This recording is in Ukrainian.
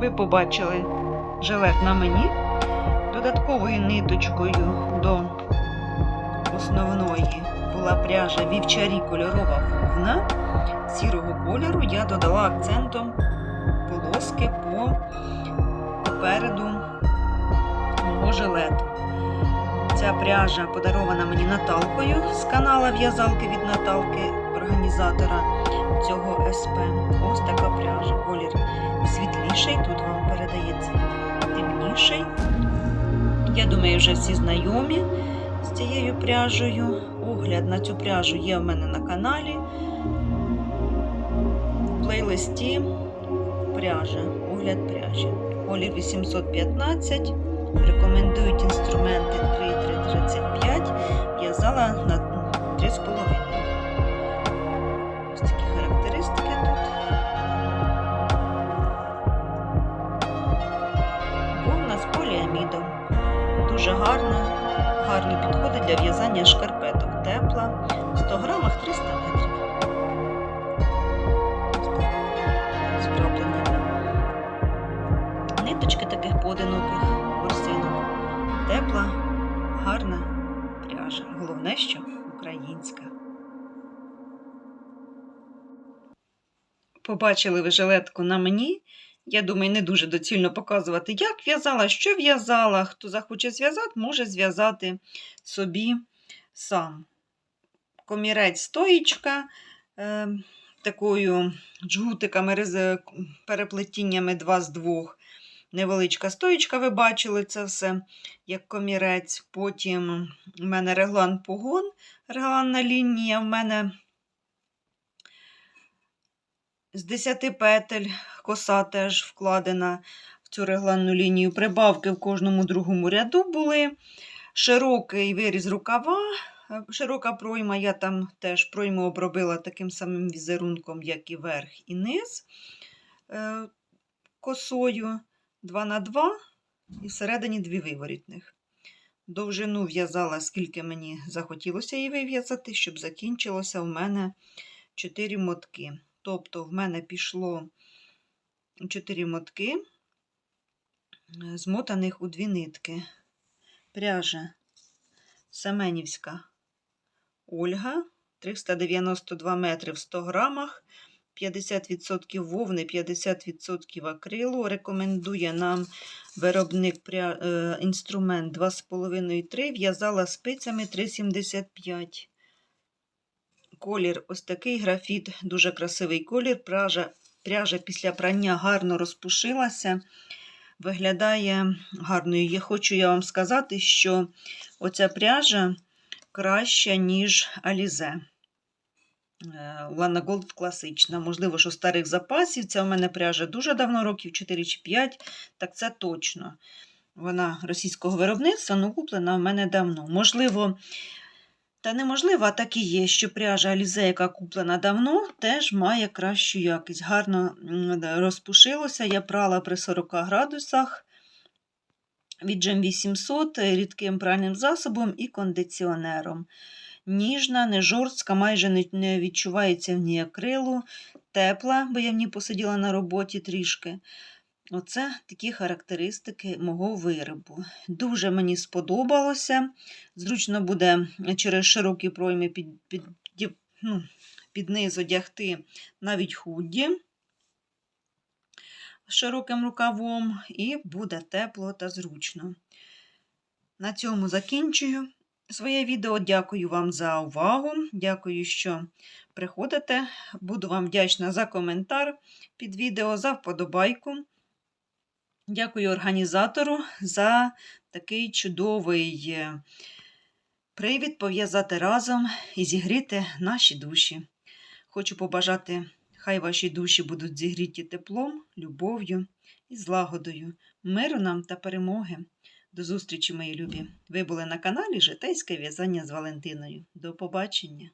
Ви побачили жилет на мені. Додатковою ниточкою до основної була пряжа вівчарі кольорова вовна сірого кольору. Я додала акцентом полоски по попереду мого жилету. Ця пряжа подарована мені Наталкою з канала в'язалки від Наталки, організатора цього СП. Ось така пряжа. Колір світліший, тут вам передається темніший. Я думаю, вже всі знайомі з цією пряжею. Огляд на цю пряжу є в мене на каналі. В плейлисті пряжа, огляд пряжі. Колір 815. Рекомендують інструменти 3,335. Дуже гарна, гарні підходи для в'язання шкарпеток. Тепла. В 100 грамах 300 метрів. Так. Ниточки таких поодиноких ворсинок. Тепла, гарна пряжа. Головне, що українська. Побачили ви жилетку на мені. Я думаю, не дуже доцільно показувати, як в'язала, що в'язала. Хто захоче зв'язати, може зв'язати собі сам. Комірець стоїчка е, такою джгутиками, переплетіннями 2 з 2. Невеличка стоїчка, ви бачили це все, як комірець. Потім у мене реглан погон, регланна лінія. В мене з 10 петель коса теж вкладена в цю регланну лінію. Прибавки в кожному другому ряду були. Широкий виріз рукава, е, широка пройма. Я там теж пройму обробила таким самим візерунком, як і верх, і низ е, косою 2 на 2 і всередині дві виворітних. Довжину в'язала, скільки мені захотілося її вив'язати, щоб закінчилося в мене 4 мотки. Тобто, в мене пішло 4 мотки, е, змотаних у дві нитки. Пряжа Семенівська Ольга 392 метри в 100 грамах, 50% вовни, 50% акрилу. Рекомендує нам виробник е, інструмент 2,5-3, в'язала спицями 3,75. Колір ось такий графіт, дуже красивий колір. Пряжа, пряжа після прання гарно розпушилася, виглядає гарною. Я хочу я вам сказати, що оця пряжа краща, ніж Alize. Лана Голд класична. Можливо, що старих запасів. Це у мене пряжа дуже давно, років 4 чи 5, так це точно. Вона російського виробництва, але куплена в мене давно. Можливо, та неможливо, так і є, що пряжа Alize, яка куплена давно, теж має кращу якість. Гарно розпушилося. Я прала при 40 градусах від Gem 800 рідким пральним засобом і кондиціонером. Ніжна, не жорстка, майже не відчувається в ній акрилу, тепла, бо я в ній посиділа на роботі трішки. Оце такі характеристики мого виробу. Дуже мені сподобалося. Зручно буде через широкі пройми під, під, дів- ну, під низ одягти навіть худі з широким рукавом, і буде тепло та зручно. На цьому закінчую своє відео. Дякую вам за увагу. Дякую, що приходите. Буду вам вдячна за коментар під відео, за вподобайку. Дякую організатору за такий чудовий е, привід пов'язати разом і зігріти наші душі. Хочу побажати, хай ваші душі будуть зігріті теплом, любов'ю і злагодою, миру нам та перемоги. До зустрічі, мої любі! Ви були на каналі Житейське в'язання з Валентиною. До побачення!